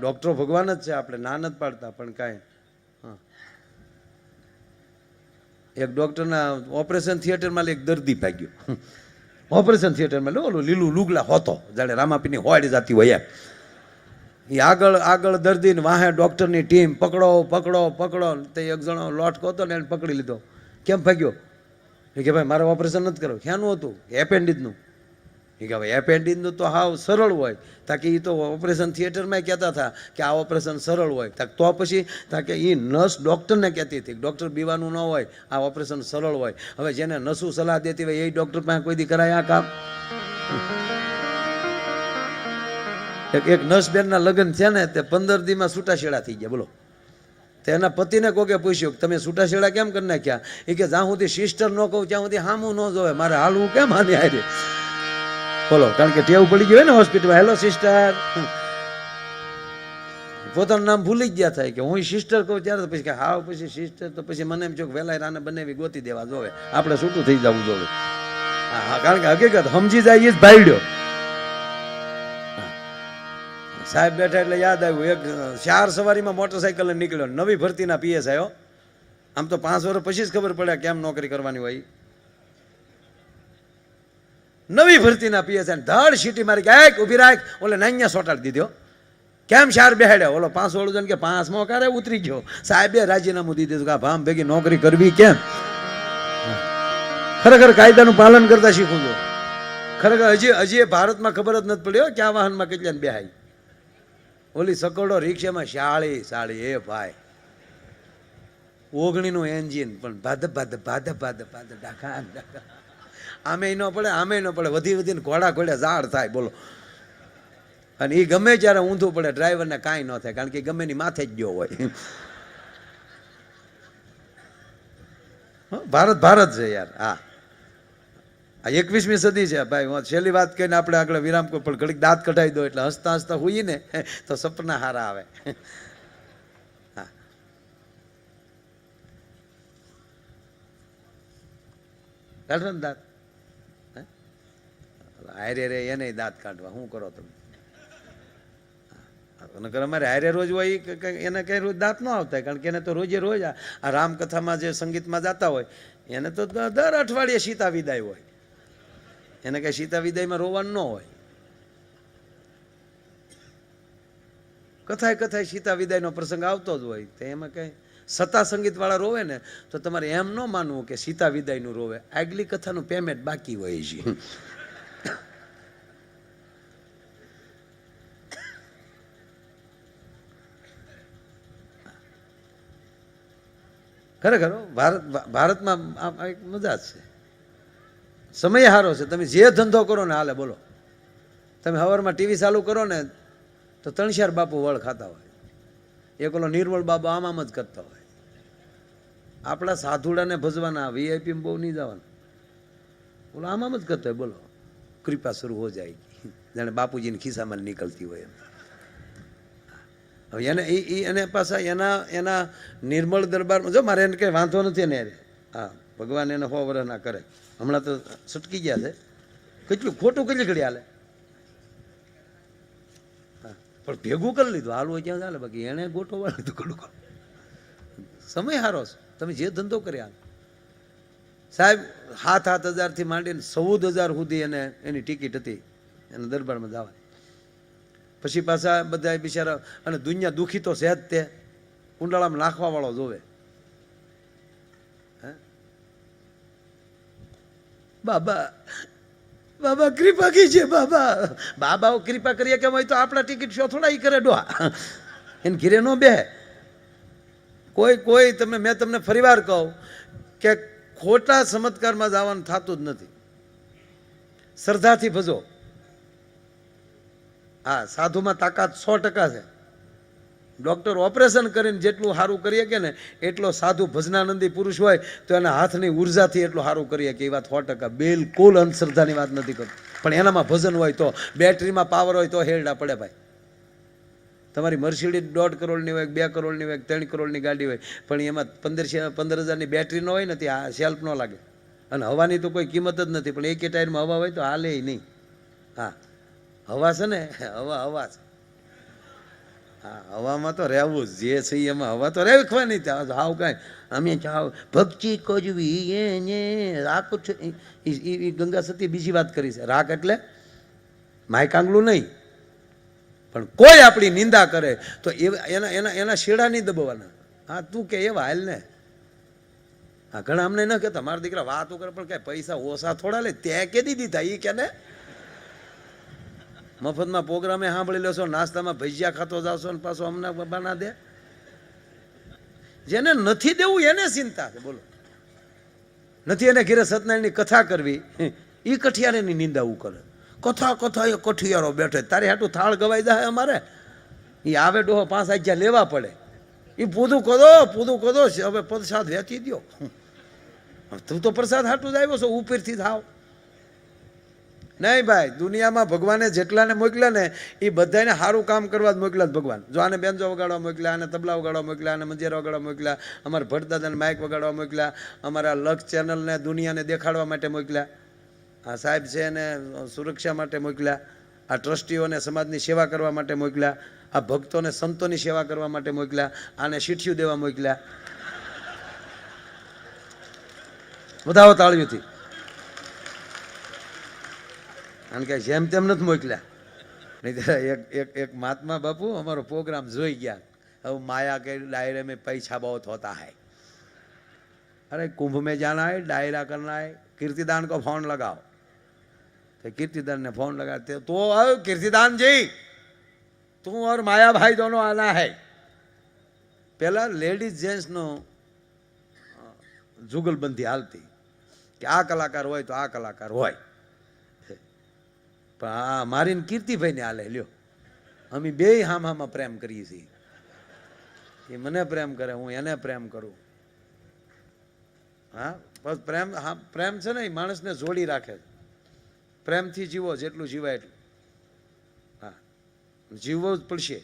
ડૉક્ટરો ભગવાન જ છે, આપણે ના નથી પાડતા, પણ કાંઈ. હા. એક ડૉક્ટરના ઓપરેશન થિયેટરમાં એક દર્દી ભાગ્યો. ઓપરેશન થિયેટરમાં લો, ઓલું લીલું લુગલા હોતો, જાણે રામાપીની હોવાડી જાતી હોય એ આગળ આગળ દર્દીને વાહે ડૉક્ટરની ટીમ, પકડો પકડો પકડો, તે એક જણો લોટકો હતો ને એને પકડી લીધો. કેમ ભાગ્યો? કે ભાઈ, મારે ઓપરેશન નથી કર્યું ક્યાંનું હતું? એપેન્ડિસનું એ કે હવે એપેન્ડિસનું તો હાવ સરળ હોય. તાકે એ તો ઓપરેશન થિયેટરમાં કહેતા હતા કે આ ઓપરેશન સરળ હોય. તાક તો પછી તાકે એ નર્સ ડૉક્ટરને કહેતી હતી ડૉક્ટર બીવાનું ન હોય, આ ઓપરેશન સરળ હોય. હવે જેને નસું સલાહ દેતી હોય એ ડૉક્ટર પાસે કોઈ દી કરાય આ કામ? એક એક નર્સબેનના લગ્ન છે ને તે પંદર દીમાં છૂટાછેડા થઈ ગયા, બોલો. તેના પતિને કોકે પૂછ્યું કે તમે છૂટાછેડા કેમ કરી નાખ્યા? એ કે જ્યાં સુધી સિસ્ટર ન કહું ત્યાં સુધી હામું ન જોવે. મારે હાલવું કેમ આની હારે? બોલો, કારણ કે ટેવ પડી ગયું ને હોસ્પિટલમાં હેલો સિસ્ટર પોતાનું નામ ભૂલી ગયા થાય કે હું સિસ્ટર કહું ત્યારે તો પછી કે હા, પછી સિસ્ટર તો પછી મને એમ છો કે વહેલા રાને બનાવી ગોતી દેવા જોવે. આપણે છૂટું થઈ જવું જોવે. હા કારણ કે હકીકત સમજી જાય એ જ ભાઈડ્યો સાહેબ બેઠા એટલે યાદ આવ્યું, એક ચાર સવારીમાં મોટરસાઇકલ નીકળ્યો, નવી ભરતીના પીએસ આવ્યો. આમ તો પાંચ વર્ષ પછી જ ખબર પડે કેમ નોકરી કરવાની હોય નવી ભરતીના પીએસ ધડ સીટી મારી કે એક ઊભી રાખ. ઓલે નાન્યા સોટાડી દીધો. કેમ શાર બેહાડ્યો? ઓલો પાંચ વાળું જણ કે, પાંચ મો કારે ઉતરી ગયો. સાહેબે રાજીનામું દીધું કે ભામ ભેગી નોકરી કરવી કેમ? ખરેખર કાયદાનું પાલન કરતા શીખવું જો ખરેખર હજી હજી ભારતમાં ખબર જ નથી પડ્યો ક્યાં વાહનમાં કેટલાને બેહાય. ઓલી સકડો રિક્ષામાં શાળી શાળી, એ ભાઈ. ઓગણીનું એન્જિન, પણ ભાદ ભાદ ભાદ ભાદ ભાદ ડાકા ડાકા આમે ન પડે આમે ન પડે. વધી વધીને ઘોડા ઘોડે ઝાડ થાય, બોલો. અને એ ગમે જ્યારે ઊંધું પડે ડ્રાઈવરને કાંઈ ન થાય, કારણ કે ગમે ની માથે જ ગયો હોય. ભારત ભારત છે યાર, હા. આ એકવીસમી સદી છે, ભાઈ, હું છેલ્લી વાત કહીને આપણે આગળ વિરામ કોઈ પણ ઘડીક દાંત કઢાવી દો એટલે હસતા હસતા હોઈએ ને, તો સપના હારા આવે. હા. દાંત? હારે રે એને દાંત કાઢવા. શું કરો તમે? નકર અમારે હારે રોજ હોય એને કઈ રોજ દાંત ન આવતા કારણ કે એને તો રોજે રોજ આ રામકથામાં જે સંગીતમાં જતા હોય, એને તો દર અઠવાડિયે સીતા વિદાય હોય. એને કઈ સીતા વિદાયમાં રોવાનું ન હોય. કથાય કથાય સીતા વિદાયનો પ્રસંગ આવતો જ હોય, તો એમાં કઈ સત્તા સંગીત વાળા રોવે ને, તો તમારે એમ ન માનવું કે સીતા વિદાયનું રોવે. આગલી કથાનું પેમેન્ટ બાકી હોય છે ખરેખર ભારત, ભારતમાં આ આ એક મજા જ છે. સમય સારો છે. તમે જે ધંધો કરો ને હાલે, બોલો. તમે હવારમાં ટીવી ચાલુ કરો ને, તો ચાર બાપુ વળ ખાતા હોય. એક ઓલો નિર્મળ બાબુ આમ આમ જ કરતા હોય. આપણા સાધુડાને ભજવાના વીઆઈપીમાં બહુ નહીં જવાના. બોલો આમ આમ જ કરતા હોય, બોલો. કૃપા શરૂ હો જાય. જાણે બાપુજીની ખિસ્સામાં નીકળતી હોય એમ. હવે એને એ એને પાછા એના એના નિર્મળ દરબારમાં જો મારે એને કંઈ વાંધો નથી એને હા, ભગવાન એને સો ના કરે. હમણાં તો છટકી ગયા છે. કેટલું ખોટું કેટલી ઘડી હાલે. પણ ભેગું કરી લીધું. હાલવું ક્યાં ચાલે બાકી એણે ગોટો વાળી લીધું કડું સમય સારો છે. તમે જે ધંધો કર્યા સાહેબ સાત સાત હજારથી માંડીને ચૌદ હજાર સુધી એને એની ટિકિટ હતી. એને દરબારમાં જવાની. પછી પાછા બધા બિચારા, અને દુનિયા દુઃખી તો છે જ તે. કુંડાળામાં નાખવા વાળો જોવે? બાબા બાબા કૃપા છે બાબા. બાબાઓ કૃપા કરીએ કેમ હોય તો આપણા ટિકિટ શો થોડા ઈ કરે ડોહા. એને ઘીરે નો બે કોઈ કોઈ તમે, મેં તમને ફરીવાર કહું કે ખોટા ચમત્કારમાં જવાનું થતું જ નથી. શ્રદ્ધાથી ભજો. હા, સાધુમાં તાકાત સો ટકા છે. ડૉક્ટર ઓપરેશન કરીને જેટલું સારું કરીએ કે ને, એટલો સાધુ ભજનાનંદી પુરુષ હોય તો એના હાથની ઉર્જાથી એટલું સારું કરીએ કે એ વાત સો ટકા, બિલકુલ અંધશ્રદ્ધાની વાત નથી કરતો. પણ એનામાં ભજન હોય તો, બેટરીમાં પાવર હોય તો હેરડા પડે ભાઈ. તમારી મર્સિડીઝ દોઢ કરોડની હોય, બે કરોડની હોય, ત્રણ કરોડની ગાડી હોય, પણ એમાં પંદર પંદર હજારની બેટરી ન હોય ને, ત્યાં સેલ્ફ ન લાગે. અને હવાની તો કોઈ કિંમત જ નથી, પણ એક ટાયરમાં હવા હોય તો હાલે નહીં. હા. હવા છે ને? હવા હવા છે. હા, હવામાં તો રહેવું જ. છે એમાં હવા તો રહેવાની ત્યાં હાવ કાંઈ. અમે ચાવ ભક્તિ કોજવી એને રાખ છે. એ ગંગા સતી બીજી વાત કરી છે. રાખ એટલે માયકાંગલું નહીં. પણ કોઈ આપણી નિંદા કરે તો એના એના એના શેડા નહીં દબાવવાના હા, તું કે એવા હાલ ને. હા, ઘણા અમને ન કહેતા. મારા દીકરા વાત કરે પણ કઈ પૈસા ઓછા થોડા લે. ત્યાં કે દીધી. થાય એ કે ને મફતમાં પ્રોગ્રામે સાંભળી લેશો, નાસ્તામાં ભજીયા ખાતો જાશો ને પાછો અમને બના દે. જેને નથી દેવું એને ચિંતા છે, બોલો. નથી એને ઘેરે સત્યનારાયણની કથા કરવી એ કઠિયારેની ઉ કરે. કથા કથા એ કઠિયારો બેઠે તારે હાટું થાળ ગવાઈ જાય અમારે? એ આવે ડોહો પાંચ આજ્યા લેવા પડે. એ પૂધું કદો પૂધું કદો હવે પ્રસાદ વેચી દ્યો. તું તો પ્રસાદ હાટું જ આવ્યો છો, ઉપરથી થાવ નહીં ભાઈ, દુનિયામાં ભગવાને જેટલાને મોકલ્યા ને એ બધાને સારું કામ કરવા જ મોકલ્યા ભગવાન. જો આને બેન્જો વગાડવા મોકલ્યા, આને તબલા વગાડવા મોકલ્યા, આને મંજીરા વગાડવા મોકલ્યા, અમારા ભટદાદાને માઇક વગાડવા મોકલ્યા, અમારા લક્ષ ચેનલને દુનિયાને દેખાડવા માટે મોકલ્યા. આ સાહેબ છે એને સુરક્ષા માટે મોકલ્યા. આ ટ્રસ્ટીઓને સમાજની સેવા કરવા માટે મોકલ્યા. આ ભક્તોને સંતોની સેવા કરવા માટે મોકલ્યા. આને શીઠિયું દેવા મોકલ્યા. વધાવો તાળીઓથી કારણ કે જેમ તેમ નથી મોકલ્યા નહીં તો એક એક એક મહાત્મા બાપુ અમારો પ્રોગ્રામ જોઈ ગયા હવે માયા के दायरे में पैसा बहुत होता है अरे कुंभ में जाना है डायरा करना है कीर्तिदान को फोन लगाओ तो कीर्तिदान ने फोन लगा तो तो अब कीर्तिदान जी तू और माया भाई दोनों आना है પેલા લેડીઝ જેન્ટ્સનો જુગલબંધી હાલતી કે આ કલાકાર હોય તો આ કલાકાર હોય પણ હા મારીને કીર્તિભાઈને હાલે, લ્યો. અમે બે હામ હામાં પ્રેમ કરીએ છીએ. એ મને પ્રેમ કરે, હું એને પ્રેમ કરું. હા, બસ પ્રેમ, હા, પ્રેમ છે ને એ માણસને જોડી રાખે પ્રેમથી જીવો, જેટલું જીવાય એટલું. હા, જીવવું જ પડશે.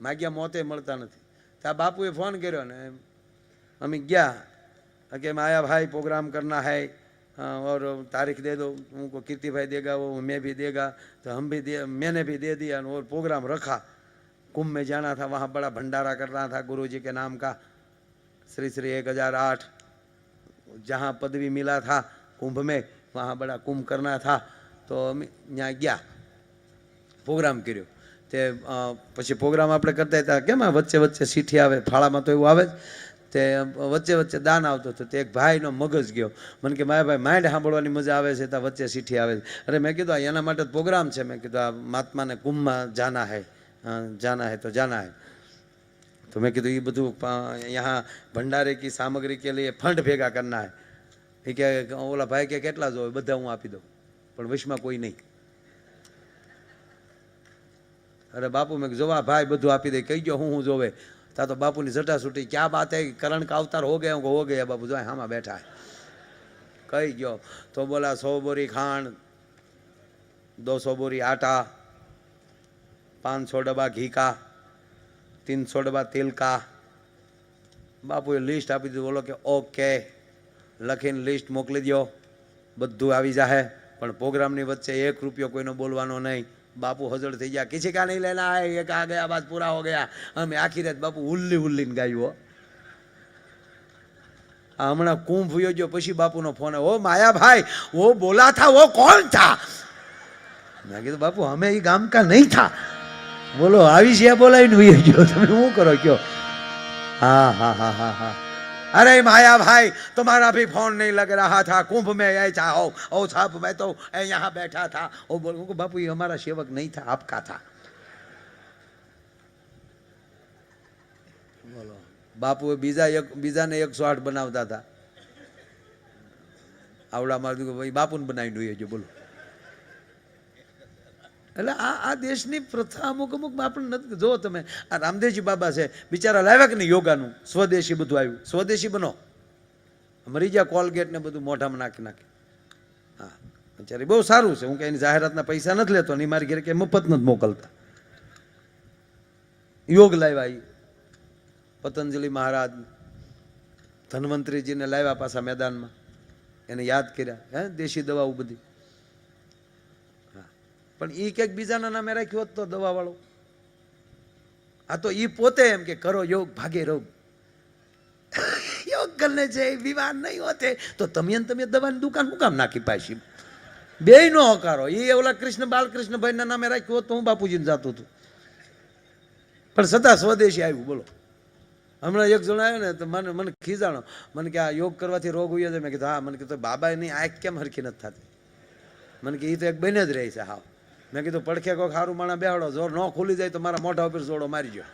માગ્યા મોતે મળતા નથી. ત્યાં બાપુએ ફોન કર્યો ને અમે ગયા. કે માયા ભાઈ પ્રોગ્રામ કરના હૈ. और तारीख दे दो उनको कीर्ति भाई देगा वो मैं भी देगा तो हम भी दे मैंने भी दे दिया और प्रोग्राम रखा कुंभ में जाना था वहाँ बड़ा भंडारा करना था गुरु जी के नाम का श्री श्री एक हजार आठ जहाँ पदवी मिला था कुंभ में वहाँ बड़ा कुंभ करना था तो અમે ત્યાં ગયા પ્રોગ્રામ કર્યો તે અ, પછી પ્રોગ્રામ આપણે કરતા હતા કેમ આ વચ્ચે વચ્ચે સીઠી આવે ફાળામાં તો એવું આવે જ તે વચ્ચે વચ્ચે દાન આવતો હતો. તે એક ભાઈનો મગજ ગયો. મને કે મારા ભાઈ, માંડ સાંભળવાની મજા આવે છે ત્યાં વચ્ચે સીઠી આવે છે. અરે મેં કીધું એના માટે પ્રોગ્રામ છે. મેં કીધું, આ મહાત્માને કુંભમાં જાના હે. જાના હે તો જાના હે. તો મેં કીધું એ બધું અહીંયા ભંડારે કી સામગ્રી કે લઈએ ફંડ ભેગા કરના હે. એ કે, ઓલા ભાઈ કે, કેટલા જોવે? બધા હું આપી દઉં. પણ વિશમાં કોઈ નહીં. અરે બાપુ, મેં જોવા ભાઈ, બધું આપી દે. કહી ગયો હું હું જોવે. તા તો બાપુની જટા છૂટી. ક્યાં બાત હે કરણ કા અવતાર હો ગયા? હો ગયા બાપુ, જો હામાં બેઠા. કહી ગયો? તો બોલા સો બોરી ખાંડ દોસો બોરી આટા, પાંચસો ડબ્બા ઘીકા, તીનસો ડબ્બા તિલકા. બાપુએ લિસ્ટ આપી દીધું. બોલો કે, ઓકે. લખીને લિસ્ટ મોકલી દો બધું આવી જાહે. પણ પ્રોગ્રામની વચ્ચે એક રૂપિયો કોઈનો બોલવાનો નહીં. બાપુ હજળ થઈ ગયા કિસી કા નહીં લેના હે એક આ ગયા બાદ પૂરા હો ગયા અમે આખી રાત બાપુ હુલ્લી હુલ્લીને ગાયું હો આ હમણાં કુંભ વયો ગયો પછી બાપુનો ફોન આવ્યો, ઓ માયાભાઈ વો બોલા થા વો કોણ થા મેં કીધું બાપુ અમે એ ગામ કા નહીં થા બોલો આવી છે બોલાવીને વયો ગયો તમે શું કરો કયો हाँ हाँ हाँ हाँ हाँ अरे माया भाई तुम्हारा भी फोन नहीं लग रहा था कुंभ में ऐसा हो ओ साहब मैं तो यहाँ बैठा था ओ बोल उनको बापू ये हमारा सेवक नहीं था आपका था બોલો બાપુએ બીજા એક બીજાને એકસો આઠ બનાવતા હતા આવડા મારું ભાઈ બાપુને બનાવી જોઈએ છે બોલો એટલે આ આ દેશની પ્રથા અમુક અમુક આપણે નથી. જો તમે, આ રામદેવજી બાબા છે, બિચારા લાવ્યા કે નહીં યોગાનું. સ્વદેશી બધું આવ્યું. સ્વદેશી બનો. મરી ગયા કોલગેટ ને બધું મોઢામાં નાખી નાખી. હા. બિચારી બહુ સારું છે. હું કે એની જાહેરાતના પૈસા નથી લેતો ને મારી ઘેર કે મફત નથી મોકલતા. યોગ લાવ્યા એ પતંજલિ મહારાજ, ધન્વંતરીજીને લાવ્યા પાછા મેદાનમાં. એને યાદ કર્યા. હે, દેશી દવાઓ બધી. પણ એ ક્યાંક બીજાના નામે રાખ્યો હોત તો દવાવાળો. આ તો એ પોતે એમ કે કરો યોગ, ભાગે રોગ. યોગ કરને છે વિવાદ નહીં હોતે, તો તમે તમે દવાની દુકાન હું કામ નાખી પાછી? બે નો હકારો. એ ઓલા કૃષ્ણ બાલકૃષ્ણ ભાઈના નામે રાખ્યું હોત તો હું બાપુજીને જતું હતું. પણ છતાં સ્વદેશી આવ્યું, બોલો. હમણાં એક જણ આવ્યો ને, તો મને મને ખીજાણો. મને કે આ યોગ કરવાથી રોગ ઉયો છે. મેં કીધું, હા. મને કીધું બાબા એની આંખ કેમ હરખી નથી થતી? મને કે એ તો એક બને જ રહી છે, હાવ. મેં કીધું, પડખે કોઈક સારું માણા બેહાડો જો ન ખુલી જાય તો મારા મોઢા ઉપર જોડો મારી ગયો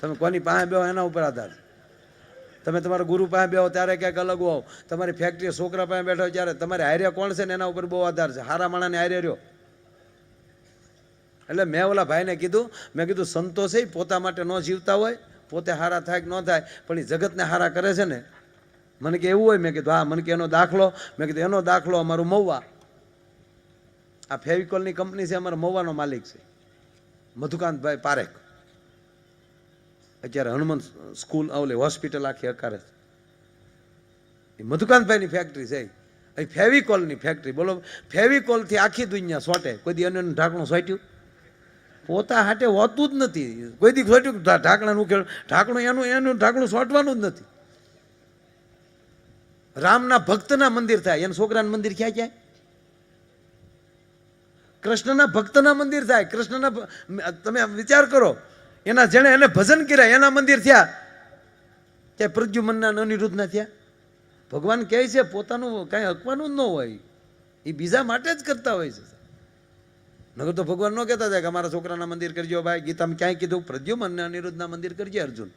તમે કોની પાસે બેહો એના ઉપર આધાર. તમે તમારા ગુરુ પાસે બેહો ત્યારે ક્યાંક અલગ હોવ. તમારી ફેક્ટરી છોકરા પાસે બેઠો ત્યારે તમારે હાર્યા કોણ છે ને એના ઉપર બહુ આધાર છે? હારા માણાને હારે રહ્યો. એટલે મેં ઓલા ભાઈને કીધું, મેં કીધું સંતોષે પોતા માટે ન જીવતા હોય, પોતે હારા થાય કે ન થાય, પણ એ જગતને હારા કરે છે ને? મને કે, એવું હોય? મેં કીધું, હા. મને કે, એનો દાખલો. મેં કીધું, એનો દાખલો અમારું મહુવા. આ ફેવિકોલની કંપની છે, અમારા મહુવાનો માલિક છે, મધુકાંતભાઈ પારેખ. અત્યારે હનુમાન સ્કૂલ આવલે હોસ્પિટલ આખી અકારે છે. એ મધુકાંતભાઈની ફેક્ટરી છે અહીં ફેવિકોલની ફેક્ટરી બોલો ફેવિકોલથી આખી દુનિયા સોટે. કોઈ દી અન્યનું ઢાંકણું સોટ્યું? પોતા હાટે હોતું જ નથી. કોઈ દી સોટ્યું ઢાંકણાનું ખેડ ઢાંકણું એનું એનું ઢાંકણું સોટવાનું જ નથી. રામના ભક્તના મંદિર થાય, એના છોકરાના મંદિર ક્યાં ક્યાં? કૃષ્ણના ભક્તના મંદિર થાય. કૃષ્ણના તમે વિચાર કરો. એના જેણે એને ભજન કર્યા, એના મંદિર થયા. ક્યાંય પ્રદ્યુમનના અનિરુદ્ધના થયા? ભગવાન કહે છે, પોતાનું કાંઈ હકવાનું જ ન હોય. એ બીજા માટે જ કરતા હોય છે. નગર તો ભગવાન ન કહેતા થાય કે અમારા છોકરાના મંદિર કરજો ભાઈ, ગીતામાં ક્યાંય કીધું પ્રદ્યુમન અનિરુદ્ધના મંદિર કરજે અર્જુન.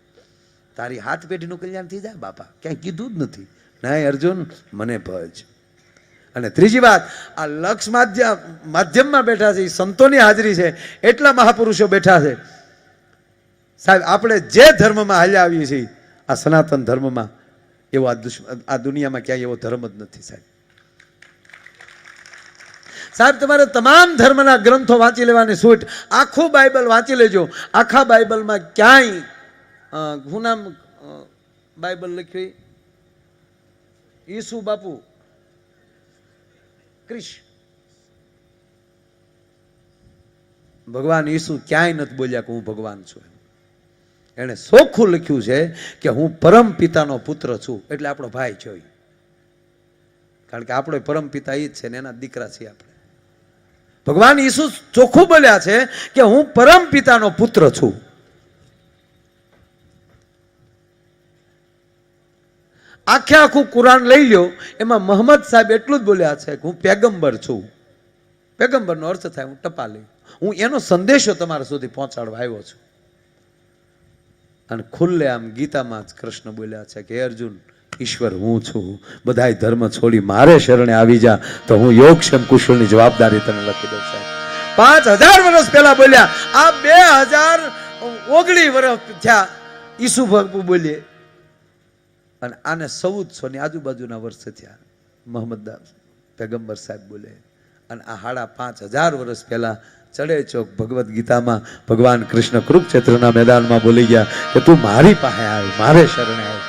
તારી હાથ પેઢીનું કલ્યાણ થઈ જાય બાપા. ક્યાંય કીધું જ નથી. ના અર્જુન, મને ભજ. અને ત્રીજી વાત, આ લક્ષ માધ્યમ માધ્યમમાં બેઠા છે એ સંતોની હાજરી છે, એટલા મહાપુરુષો બેઠા છે. સાહેબ, આપણે જે ધર્મમાં હાલ્યા આવીએ છીએ, આ સનાતન ધર્મમાં, એવો આ આ દુનિયામાં ક્યાંય એવો ધર્મ જ નથી, સાહેબ. સાહેબ, તમારે તમામ ધર્મના ગ્રંથો વાંચી લેવાની છૂટ, આખું બાઇબલ વાંચી લેજો. આખા બાઇબલમાં ક્યાંય હું નામ બાઇબલ લખ્યું? ઈસુ બાપુ. ક્રિશ ભગવાન ઈસુ ક્યાંય નથી બોલ્યા કે હું ભગવાન છું. એણે સોખું લખ્યું છે કે હું પરમ પિતાનો પુત્ર છું, એટલે આપણો ભાઈ જોઈ કારણ કે આપણો પરમ પિતા એ જ છે ને એના દીકરા છીએ આપણે. ભગવાન ઈસુ ચોખ્ખું બોલ્યા છે કે હું પરમ પિતાનો પુત્ર છું. આખે આખું કુરાન લઈ લ્યો. એમાં મહમ્મદ સાહેબ એટલું જ બોલ્યા છે કે હું પેગંબર છું. પેગંબરનો અર્થ થાય હું ટપાલી. હું એનો સંદેશો તમારા સુધી પહોંચાડવા આવ્યો છું. અને ખુલ્લે આમ ગીતામાં જ કૃષ્ણ બોલ્યા છે કે અર્જુન, ઈશ્વર હું છું. બધાય ધર્મ છોડી મારે શરણે આવી જા. તો હું યોગક્ષમ કુશળની જવાબદારી તને લખી દઉં સાહેબ પાંચ હજાર વર્ષ પહેલા બોલ્યા. આ બે હજાર ઓગણી વર્ષ થયા. ઈસુ ભગવું બોલીએ અને આને ચૌદસો ની આજુબાજુના વર્ષે થયા. મોહમ્મદ દાસ પેગંબર સાહેબ બોલે, અને આ હાડા પાંચ હજાર વર્ષ પહેલા ચડે ચોક ભગવદ્ ગીતામાં ભગવાન કૃષ્ણ કુરુક્ષેત્રના મેદાનમાં બોલી ગયા કે, તું મારી પાસે આવ, મારે શરણે આવ.